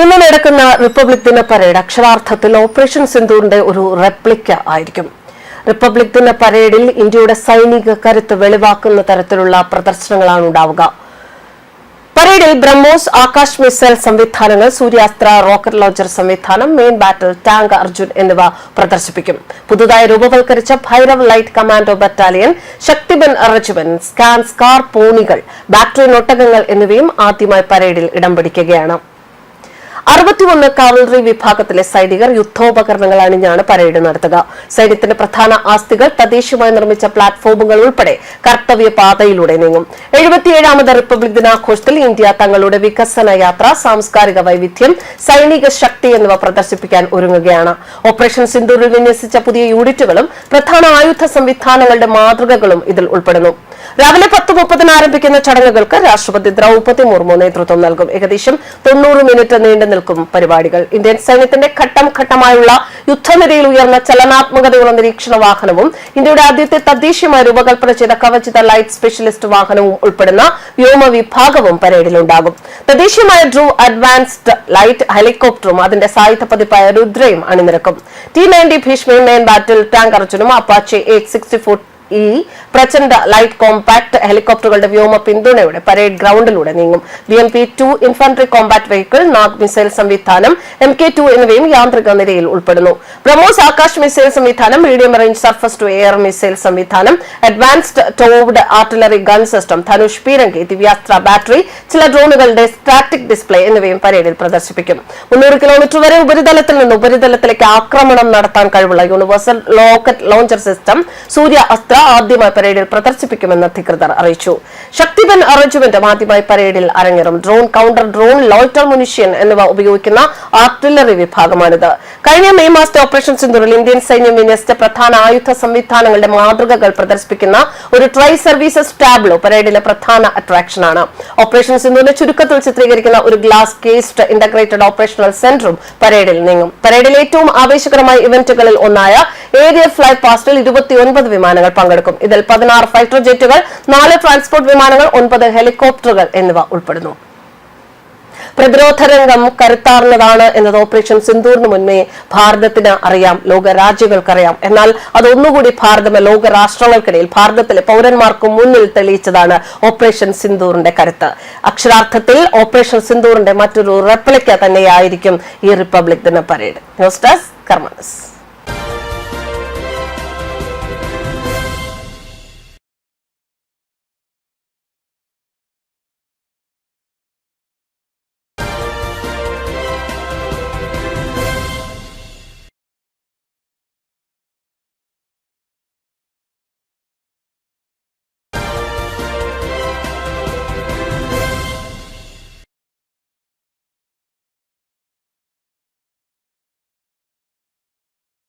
ഇന്ന് നടക്കുന്ന റിപ്പബ്ലിക് ദിന പരേഡ് അക്ഷരാർത്ഥത്തിൽ ഓപ്പറേഷൻ സിന്ധുവിന്റെ ഒരു റെപ്ലിക്ക ആയിരിക്കും. റിപ്പബ്ലിക് ദിന പരേഡിൽ ഇന്ത്യയുടെ സൈനിക കരുത്ത് വെളിവാക്കുന്ന തരത്തിലുള്ള പ്രദർശനങ്ങളാണ് ഉണ്ടാവുക. പരേഡിൽ ബ്രഹ്മോസ് ആകാശ് മിസൈൽ സംവിധാനങ്ങൾ സൂര്യാസ്ത്ര റോക്കറ്റ് ലോഞ്ചർ സംവിധാനം മെയിൻ ബാറ്റിൽ ടാങ്ക് അർജുൻ എന്നിവ പ്രദർശിപ്പിക്കും. പുതുതായി രൂപവൽക്കരിച്ച Bhairav light commando battalion Shaktibaan regiment Zanskar പോണികൾ battery നൊട്ടകങ്ങൾ എന്നിവയും ആദ്യമായി പരേഡിൽ ഇടം പിടിക്കുകയാണ്. അറുപത്തിയൊന്ന് കാവലറി വിഭാഗത്തിലെ സൈനികർ യുദ്ധോപകരണങ്ങൾ അണിഞ്ഞാണ് പരേഡ് നടത്തുക. സൈന്യത്തിന്റെ പ്രധാന ആസ്തികൾ തദ്ദേശീയമായി നിർമ്മിച്ച പ്ലാറ്റ്ഫോമുകൾ ഉൾപ്പെടെ കർത്തവ്യ പാതയിലൂടെ നീങ്ങും. എഴുപത്തിയേഴാമത് റിപ്പബ്ലിക് ദിനാഘോഷത്തിൽ ഇന്ത്യ തങ്ങളുടെ വികസന യാത്ര സാംസ്കാരിക വൈവിധ്യം സൈനിക ശക്തി എന്നിവ പ്രദർശിപ്പിക്കാൻ ഒരുങ്ങുകയാണ്. ഓപ്പറേഷൻ സിന്ദൂരിൽ വിന്യസിച്ച പുതിയ യൂണിറ്റുകളും പ്രധാന ആയുധ സംവിധാനങ്ങളുടെ മാതൃകകളും ഇതിൽ ഉൾപ്പെടുന്നു. രാവിലെ പത്ത് മുപ്പതിന് ആരംഭിക്കുന്ന ചടങ്ങുകൾക്ക് രാഷ്ട്രപതി ദ്രൗപതി മുർമു നേതൃത്വം നൽകും. ഏകദേശം തൊണ്ണൂറ് മിനിറ്റ് നീണ്ടു നിൽക്കും പരിപാടികൾ. ഇന്ത്യൻ സൈന്യത്തിന്റെ ഘട്ടം ഘട്ടമായുള്ള യുദ്ധനിരയിൽ ഉയർന്ന ചലനാത്മകതയുള്ള നിരീക്ഷണ വാഹനവും ഇന്ത്യയുടെ ആദ്യത്തെ തദ്ദേശീയമായി രൂപകൽപ്പന ചെയ്ത കവചിത ലൈറ്റ് സ്പെഷ്യലിസ്റ്റ് വാഹനവും ഉൾപ്പെടുന്ന വ്യോമ വിഭാഗവും പരേഡിലുണ്ടാകും. തദ്ദേശീയമായ ഡ്രൂ അഡ്വാൻസ്ഡ് ലൈറ്റ് ഹെലികോപ്റ്ററും അതിന്റെ സായുധ പതിപ്പായ രുദ്രയും അണിനിരക്കും. ടി നയന്റി ഭീഷ്മയും മെയിൻ ബാറ്റിൽ ടാങ്ക് അർജുനും അപ്പാച്ചെ എയ്റ്റ് സിക്സ്റ്റി ഫോർ ഈ പ്രചണ്ഡ ലൈറ്റ് കോമ്പാക്ട് ഹെലികോപ്റ്ററുകളുടെ വ്യോമ പിന്തുണയോടെ പരേഡ് ഗ്രൌണ്ടിലൂടെ നീങ്ങും. B M P two infantry compact vehicle Nag missile സംവിധാനം എം കെ ടു എന്നിവയും യാന്ത്രിക നിരയിൽ ഉൾപ്പെടുന്നു. ബ്രഹ്മോസ് ആകാശ് മിസൈൽ സംവിധാനം medium range surface to air missile സംവിധാനം advanced towed artillery gun system Dhanush പീരങ്കി ദിവ്യാസ്ത്ര ബാറ്ററി ചില ഡ്രോണുകളുടെ സ്റ്റാറ്റിക് ഡിസ്പ്ലേ എന്നിവയും പരേഡിൽ പ്രദർശിപ്പിക്കും. മുന്നൂറ് കിലോമീറ്റർ വരെ ഉപരിതലത്തിൽ നിന്ന് ഉപരിതലത്തിലേക്ക് ആക്രമണം നടത്താൻ കഴിവുള്ള universal rocket launcher system Suryastra ആദ്യമായി പരേഡിൽ പ്രദർശിപ്പിക്കുമെന്ന് അധികൃതർ അറിയിച്ചു. ശക്തിബൻ അറേഞ്ച്മെന്റ് ആദ്യമായി പരേഡിൽ അരങ്ങേറും. Drone counter drone loiter munition എന്നിവ ഉപയോഗിക്കുന്ന ആർട്ടിലറി വിഭാഗമാണിത്. കഴിഞ്ഞ മെയ് മാസത്തെ ഓപ്പറേഷൻ സിന്ദൂറിൽ ഇന്ത്യൻ സൈന്യം വിന്യസിച്ച പ്രധാന ആയുധ സംവിധാനങ്ങളുടെ മാതൃകകൾ പ്രദർശിപ്പിക്കുന്ന ഒരു ട്രൈ സർവീസസ് ടാബ്ലോ പരേഡിലെ പ്രധാന അട്രാക്ഷനാണ്. ഓപ്പറേഷൻ സിന്ധുവിന്റെ ചുരുക്കത്തിൽ ചിത്രീകരിക്കുന്ന ഒരു ഗ്ലാസ് കേസ്ഡ് ഇന്റഗ്രേറ്റഡ് ഓപ്പറേഷണൽ സെന്ററും പരേഡിൽ നീങ്ങും. പരേഡിൽ ഏറ്റവും ആവേശകരമായ ഇവന്റുകളിൽ ഒന്നായ ഏരിയൽ ഫ്ലൈ പാസ്റ്റിൽ ഇരുപത്തിയൊൻപത് വിമാനങ്ങൾ പങ്കെടുക്കും. ഇതിൽ പതിനാറ് ഫൈറ്റർ ജെറ്റുകൾ നാല് ട്രാൻസ്പോർട്ട് വിമാനങ്ങൾ ഒൻപത് ഹെലികോപ്റ്ററുകൾ എന്നിവ ഉൾപ്പെടുന്നു. പ്രതിരോധ രംഗം കരുത്താർന്നതാണ് എന്നത് ഓപ്പറേഷൻ സിന്ദൂറിന് മുന്നേ ഭാരതത്തിന് അറിയാം ലോക രാജ്യങ്ങൾക്കറിയാം എന്നാൽ അതൊന്നുകൂടി ഭാരതം ലോക രാഷ്ട്രങ്ങൾക്കിടയിൽ ഭാരതത്തിലെ പൗരന്മാർക്ക് മുന്നിൽ തെളിയിച്ചതാണ് ഓപ്പറേഷൻ സിന്ദൂറിന്റെ കരുത്ത്. അക്ഷരാർത്ഥത്തിൽ ഓപ്പറേഷൻ സിന്ദൂറിന്റെ മറ്റൊരു റെപ്ലിക്ക തന്നെയായിരിക്കും ഈ റിപ്പബ്ലിക് ദിന പരേഡ്. News desk കർമ്മസ്